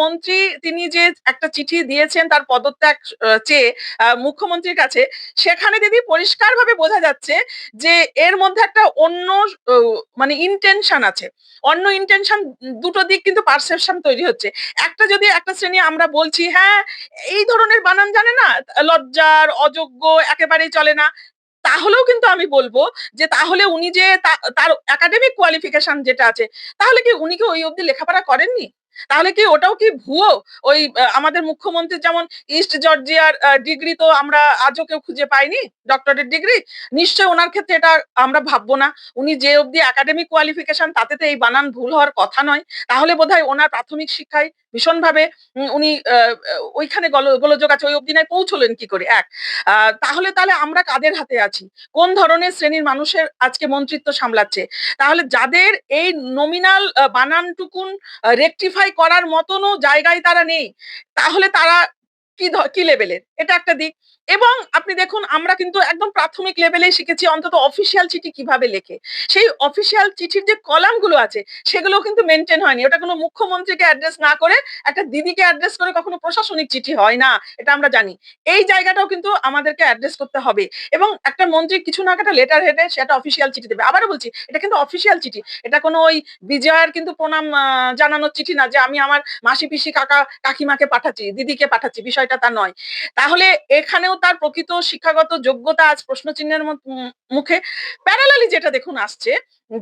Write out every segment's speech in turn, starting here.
মন্ত্রী তিনি যে একটা চিঠি দিয়েছেন তার পদত্যাগ চেয়ে মুখ্যমন্ত্রীর কাছে, সেখানে দিদি পরিষ্কারভাবে বোঝা যাচ্ছে যে এর মধ্যে একটা অন্য মানে ইন্টেনশন আছে। অন্য ইন্টেনশন দুটো দিক কিন্তু পারসেপশন তৈরি হচ্ছে। একটা যদি একটা শ্রেণি আমরা বলছি হ্যাঁ এই ধরনের বানান জানে না, লজ্জার, অযোগ্য, একেবারেই চলে না, তাহলেও কিন্তু আমি বলব যে তাহলে উনি যে তার একাডেমিক কোয়ালিফিকেশন যেটা আছে, তাহলে কি উনি কি ওই অবধি লেখাপড়া করেননি? তাহলে কি ওটাও কি ভুয়ো? ওই আমাদের মুখ্যমন্ত্রী যেমন ইস্ট জর্জিয়ার ডিগ্রি তো আমরা আজও কেউ খুঁজে পাইনি ডক্টরেট ডিগ্রি নিশ্চয় ওনার ক্ষেত্রে এটা আমরা ভাববো না। উনি যে অবধি একাডেমিক কোয়ালিফিকেশন তাতে তো এই বানান ভুল হওয়ার কথা নয়। তাহলে বোধহয় ওনার প্রাথমিক শিক্ষায় ভীষণভাবে উনি ওইখানে গল- গোলযোগ আছে, ওই অবধি নয় পৌঁছলেন কি করে? এক তাহলে তাহলে আমরা কাদের হাতে আছি? কোন ধরনের শ্রেণির মানুষের আজকে মন্ত্রিত্ব সামলাচ্ছে? তাহলে যাদের এই নমিনাল বানানটুকুন রেকটিফাই করার মতনও জায়গায় তারা নেই, তাহলে তারা কি কি লেভেলের এটা একটা দিক। এবং আপনি দেখুন, আমরা কিন্তু একদম প্রাথমিক লেভেলেই শিখেছি, অন্তত অফিসিয়াল চিঠি কীভাবে লেখে। সেই অফিসিয়াল চিঠির যে কলামগুলো আছে সেগুলো কিন্তু মেনটেন হয়নি। ওটা কোনো মুখ্যমন্ত্রীকে অ্যাড্রেস না করে, একটা দিদিকে অ্যাড্রেস করে কখনো প্রশাসনিক চিঠি হয় না, এটা আমরা জানি। এই জায়গাটাও কিন্তু আমাদেরকে অ্যাড্রেস করতে হবে। এবং একটা মন্ত্রী কিছু না একটা লেটার হেডে সেটা অফিসিয়াল চিঠি দেবে। আবারও বলছি, এটা কিন্তু অফিসিয়াল চিঠি। এটা কোনো ওই বিজয়ের কিন্তু প্রণাম জানানোর চিঠি না যে আমি আমার মাসি, পিসি, কাকা, কাকিমাকে পাঠাচ্ছি, দিদিকে পাঠাচ্ছি, বিষয়টা তা নয়। তাহলে এখানেও তার প্রকৃত শিক্ষাগত যোগ্যতা আজ প্রশ্নচিহ্নের মুখে প্যারালালি যেটা দেখুন আসছে,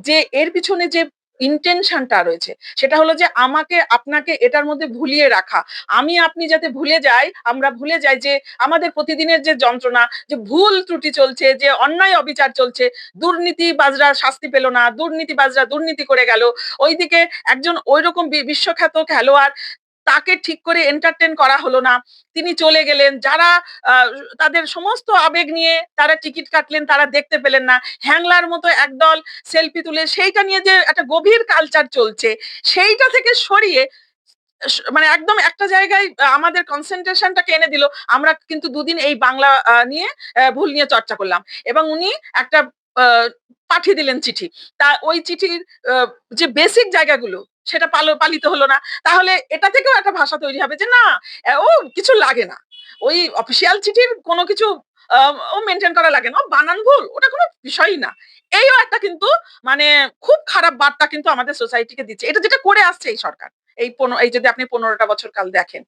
যে এর পিছনে যে ইন্টেনশনটা রয়েছে, সেটা হলো যে আমাকে, আপনাকে এটার মধ্যে ভুলিয়ে রাখা। আমি আপনি যাতে ভুলে যাই, আমরা ভুলে যাই যে আমাদের প্রতিদিনের যে যন্ত্রণা, যে ভুল ত্রুটি চলছে, যে অন্যায় অবিচার চলছে দুর্নীতি বাজরা শাস্তি পেল না দুর্নীতি বাজরা দুর্নীতি করে গেল, ওইদিকে একজন ওইরকম বি- বিশ্বখ্যাত খেলোয়াড় তাকে ঠিক করে এন্টারটেন করা হলো না। তিনি চলে গেলেন। যারা তাদের সমস্ত আবেগ নিয়ে তারা টিকিট কাটলেন, তারা দেখতে পেলেন না। হ্যাংলার মতো একদল সেলফি তুলে, সেইটা নিয়ে যে একটা গভীর কালচার চলছে, সেইটা থেকে সরিয়ে মানে একদম একটা জায়গায় আমাদের কনসেন্ট্রেশনটাকে এনে দিল। আমরা কিন্তু দুদিন এই বাংলা নিয়ে ভুল নিয়ে চর্চা করলাম। এবং উনি একটা পাঠিয়ে দিলেন চিঠি। তা ওই চিঠির যে বেসিক জায়গাগুলো সেটা পালো, পালিত হলো না। তাহলে এটা থেকেও একটা ভাষা তৈরি হবে যে না, ও কিছু লাগে না। ওই অফিসিয়াল চিঠির কোনো কিছু ও মেনটেন করা লাগে না। বানান ভুল, ওটা কোনো বিষয়ই না। এইও একটা কিন্তু মানে খুব খারাপ বার্তা কিন্তু আমাদের সোসাইটিকে দিচ্ছে। এটা যেটা করে আসছে এই সরকার, এই পনেরো এই যদি আপনি পনেরোটা বছর কাল দেখেন,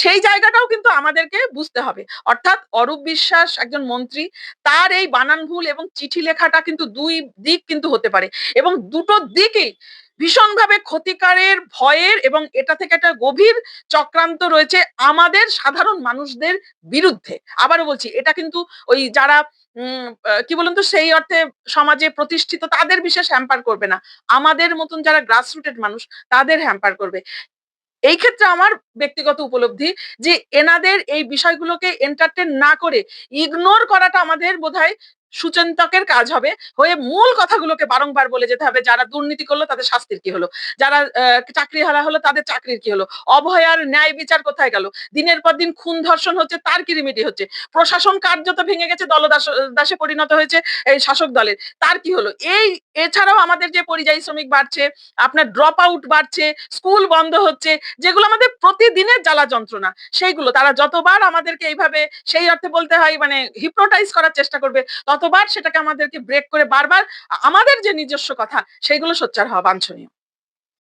সেই জায়গাটাও কিন্তু আমাদেরকে বুঝতে হবে। অর্থাৎ অরূপ বিশ্বাস একজন মন্ত্রী, তার এই বানান ভুল এবং চিঠি লেখাটা কিন্তু দুই দিক কিন্তু হতে পারে। এবং দুটো দিকেই ভীষণভাবে ক্ষতিকারের ভয়ের এবং এটা থেকে একটা গভীর চক্রান্ত রয়েছে আমাদের সাধারণ মানুষদের বিরুদ্ধে। আবারও বলছি, এটা কিন্তু ওই যারা কি বলুন তো, সেই অর্থে সমাজে প্রতিষ্ঠিত তাদের বিশেষ হ্যাম্পার করবে না। আমাদের মতন যারা গ্রাসরুটেড মানুষ, তাদের হ্যাম্পার করবে। এই ক্ষেত্রে আমার ব্যক্তিগত উপলব্ধি যে, এনাদের এই বিষয়গুলোকে এন্টারটেন না করে ইগনোর করাটা আমাদের বোধহয় সুচিন্তকের কাজ হবে হয়ে মূল কথাগুলোকে বারংবার বলে যেতে হবে। যারা দুর্নীতি করল তাদের শাস্তির কি হলো? যারা চাকরি হারা হলো তাদের চাকরির কি হলো? অভয়ার ন্যায় বিচার কোথায় গেল? দিনের পর দিন খুন ধর্ষণ হচ্ছে, তার কি রিমিডি হচ্ছে? প্রশাসন কার্যত ভেঙে গেছে, দলদাস, দাসে পরিণত হয়েছে এই শাসক দলের। তার কি হলো? এই, এছাড়াও আমাদের যে পরিযায়ী শ্রমিক বাড়ছে, আপনার ড্রপ আউট বাড়ছে, স্কুল বন্ধ হচ্ছে, যেগুলো আমাদের প্রতিদিনের জ্বালা যন্ত্রণা, সেইগুলো তারা যতবার আমাদেরকে এইভাবে সেই অর্থে বলতে হয় মানে হিপ্নোটাইজ করার চেষ্টা করবে ততবার সেটাকে আমাদেরকে ব্রেক করে বারবার আমাদের যে নিজস্ব কথা সেইগুলো সোচ্চার হওয়া বাঞ্ছনীয়।